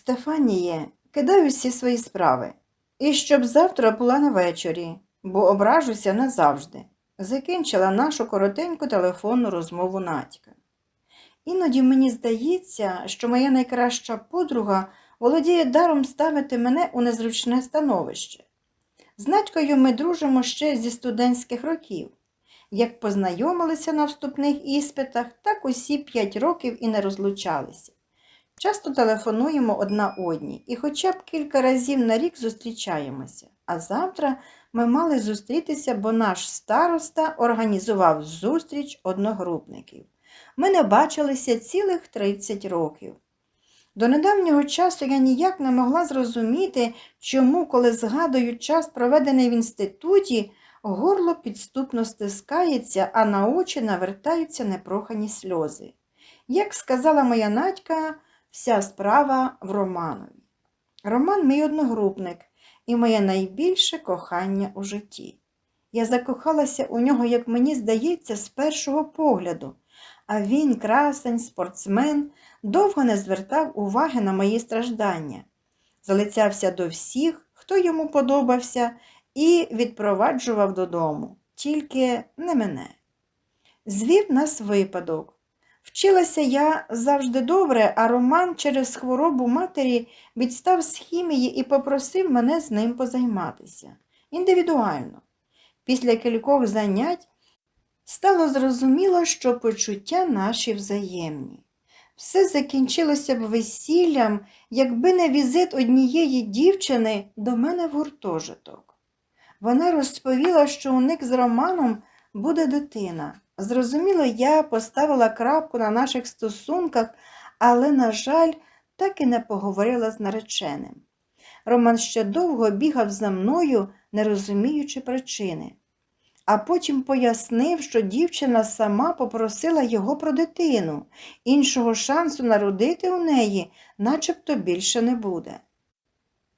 Стефаніє, кидай усі свої справи. І щоб завтра була на вечорі, бо ображуся назавжди. Закінчила нашу коротеньку телефонну розмову Надька. Іноді мені здається, що моя найкраща подруга володіє даром ставити мене у незручне становище. З Надькою ми дружимо ще зі студентських років. Як познайомилися на вступних іспитах, так усі п'ять років і не розлучалися. Часто телефонуємо одна одній і хоча б кілька разів на рік зустрічаємося. А завтра ми мали зустрітися, бо наш староста організував зустріч одногрупників. Ми не бачилися цілих 30 років. До недавнього часу я ніяк не могла зрозуміти, чому, коли згадую час, проведений в інституті, горло підступно стискається, а на очі навертаються непрохані сльози. Як сказала моя надька, вся справа в Романові. Роман мій одногрупник і моє найбільше кохання у житті. Я закохалася у нього, як мені здається, з першого погляду, а він, красень, спортсмен, довго не звертав уваги на мої страждання, залицявся до всіх, хто йому подобався, і відпроваджував додому, тільки не мене. Звів нас випадок. Вчилася я завжди добре, а Роман через хворобу матері відстав з хімії і попросив мене з ним позайматися індивідуально. Після кількох занять стало зрозуміло, що почуття наші взаємні. Все закінчилося б весіллям, якби не візит однієї дівчини до мене в гуртожиток. Вона розповіла, що у них з Романом буде дитина. Зрозуміло, я поставила крапку на наших стосунках, але, на жаль, так і не поговорила з нареченим. Роман ще довго бігав за мною, не розуміючи причини, а потім пояснив, що дівчина сама попросила його про дитину, іншого шансу народити у неї начебто більше не буде.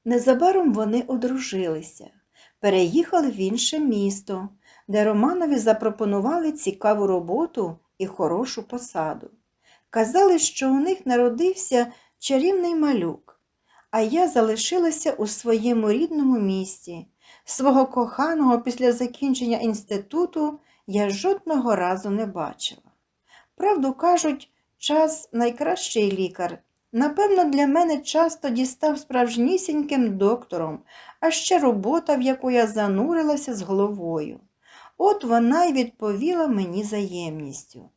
Незабаром вони одружилися, переїхали в інше місто де Романові запропонували цікаву роботу і хорошу посаду. Казали, що у них народився чарівний малюк, а я залишилася у своєму рідному місті. Свого коханого після закінчення інституту я жодного разу не бачила. Правду кажуть, час найкращий лікар. Напевно, для мене часто дістав справжнісіньким доктором, а ще робота, в яку я занурилася з головою. От вона й відповіла мені взаємністю.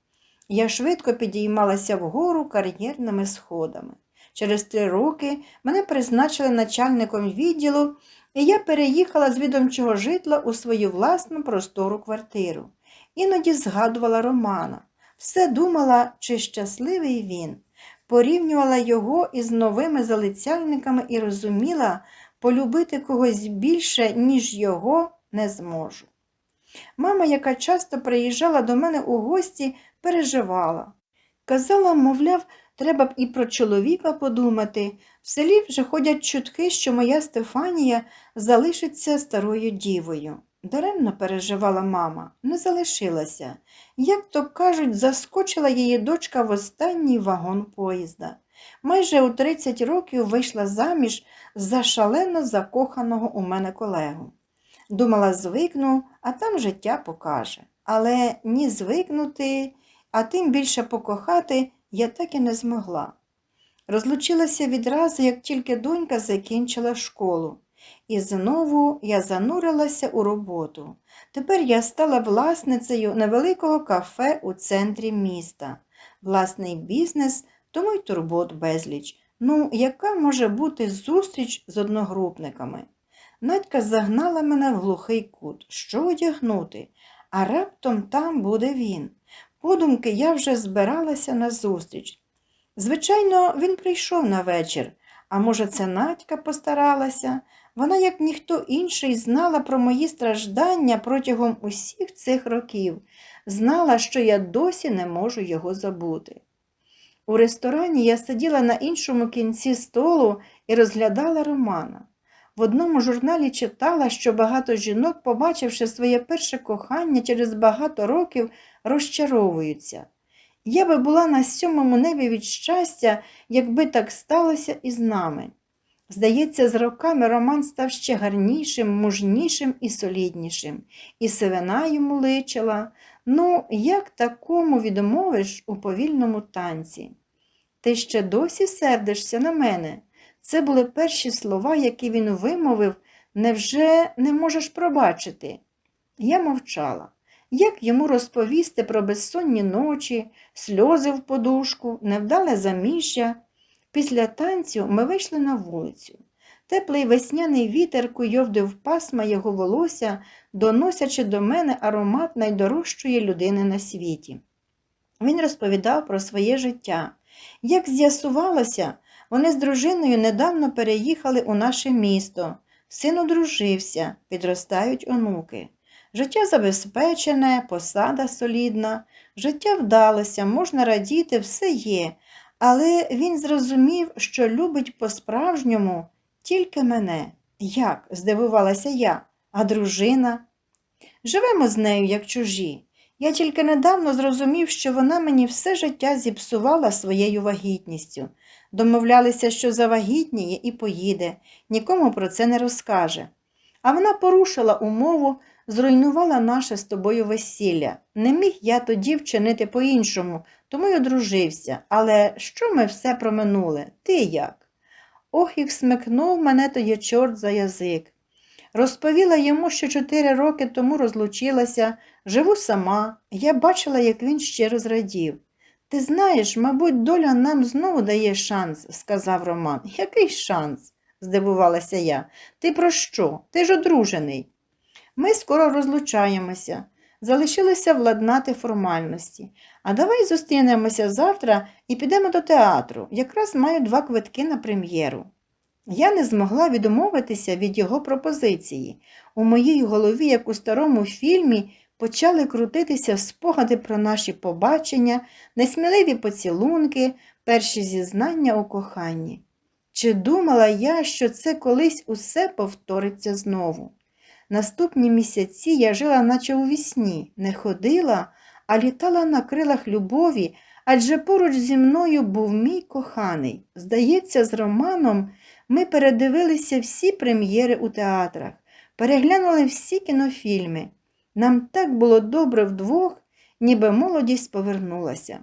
Я швидко підіймалася вгору кар'єрними сходами. Через три роки мене призначили начальником відділу, і я переїхала з відомчого житла у свою власну простору квартиру. Іноді згадувала Романа. Все думала, чи щасливий він. Порівнювала його із новими залицяльниками і розуміла, полюбити когось більше, ніж його, не зможу. Мама, яка часто приїжджала до мене у гості, переживала. Казала, мовляв, треба б і про чоловіка подумати. В селі вже ходять чутки, що моя Стефанія залишиться старою дівою. Даремно переживала мама, не залишилася. Як то кажуть, заскочила її дочка в останній вагон поїзда. Майже у 30 років вийшла заміж за шалено закоханого у мене колегу. Думала, звикну, а там життя покаже. Але ні звикнути, а тим більше покохати я так і не змогла. Розлучилася відразу, як тільки донька закінчила школу. І знову я занурилася у роботу. Тепер я стала власницею невеликого кафе у центрі міста. Власний бізнес, тому й турбот безліч. Ну, яка може бути зустріч з одногрупниками? Надька загнала мене в глухий кут. Що одягнути? А раптом там буде він. Подумки я вже збиралася на зустріч. Звичайно, він прийшов на вечір, а може, це Надька постаралася. Вона, як ніхто інший, знала про мої страждання протягом усіх цих років, знала, що я досі не можу його забути. У ресторані я сиділа на іншому кінці столу і розглядала Романа. В одному журналі читала, що багато жінок, побачивши своє перше кохання через багато років, розчаровуються. Я би була на сьомому небі від щастя, якби так сталося і з нами. Здається, з роками Роман став ще гарнішим, мужнішим і соліднішим, і сивина йому личила. Ну, як такому відмовиш у повільному танці? Ти ще досі сердишся на мене? Це були перші слова, які він вимовив, невже не можеш пробачити? Я мовчала. Як йому розповісти про безсонні ночі, сльози в подушку, невдале заміжжя? Після танцю ми вийшли на вулицю. Теплий весняний вітер куйовдив пасма його волосся, доносячи до мене аромат найдорожчої людини на світі. Він розповідав про своє життя. Як з'ясувалося, вони з дружиною недавно переїхали у наше місто. Син одружився, підростають онуки. Життя забезпечене, посада солідна, життя вдалося, можна радіти, все є. Але він зрозумів, що любить по-справжньому тільки мене. Як? здивувалася я, а дружина? Живемо з нею, як чужі. Я тільки недавно зрозумів, що вона мені все життя зіпсувала своєю вагітністю. Домовлялися, що завагітніє і поїде, нікому про це не розкаже. А вона порушила умову, зруйнувала наше з тобою весілля. Не міг я тоді вчинити по-іншому, тому й одружився. Але що ми все проминули? Ти як? Ох, і всмикнув мене тоді чорт за язик. Розповіла йому, що чотири роки тому розлучилася, живу сама. Я бачила, як він щиро зрадів. Ти знаєш, мабуть, доля нам знову дає шанс, сказав Роман. Який шанс? здивувалася я. Ти про що? Ти ж одружений. Ми скоро розлучаємося. Залишилося владнати формальності. А давай зустрінемося завтра і підемо до театру. Якраз маю два квитки на прем'єру. Я не змогла відмовитися від його пропозиції. У моїй голові, як у старому фільмі, почали крутитися спогади про наші побачення, несміливі поцілунки, перші зізнання у коханні. Чи думала я, що це колись усе повториться знову? Наступні місяці я жила, наче у вісні, не ходила, а літала на крилах любові, адже поруч зі мною був мій коханий. Здається, з Романом ми передивилися всі прем'єри у театрах, переглянули всі кінофільми. Нам так було добре вдвох, ніби молодість повернулася.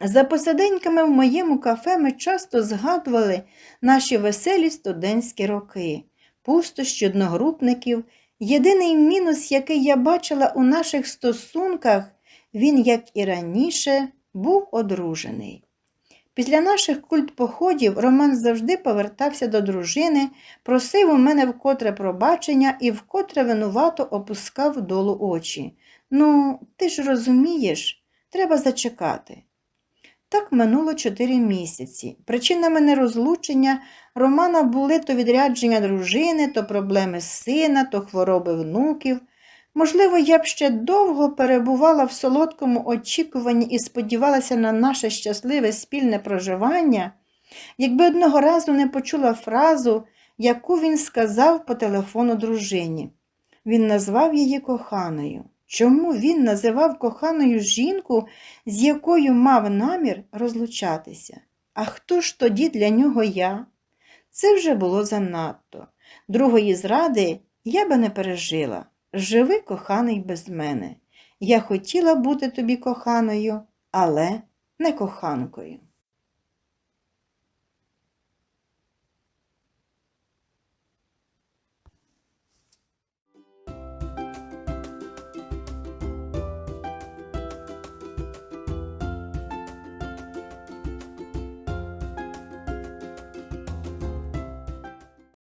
За посиденьками в моєму кафе ми часто згадували наші веселі студентські роки, пустощі одногрупників. Єдиний мінус, який я бачила у наших стосунках, він, як і раніше, був одружений. Після наших культпоходів Роман завжди повертався до дружини, просив у мене вкотре пробачення і вкотре винувато опускав долу очі. Ну, ти ж розумієш, треба зачекати. Так минуло чотири місяці. Причинами нерозлучення Романа були то відрядження дружини, то проблеми сина, то хвороби внуків. Можливо, я б ще довго перебувала в солодкому очікуванні і сподівалася на наше щасливе спільне проживання, якби одного разу не почула фразу, яку він сказав по телефону дружині. Він назвав її коханою. Чому він називав коханою жінку, з якою мав намір розлучатися? А хто ж тоді для нього я? Це вже було занадто. Другої зради я би не пережила. Живи, коханий, без мене. Я хотіла бути тобі коханою, але не коханкою.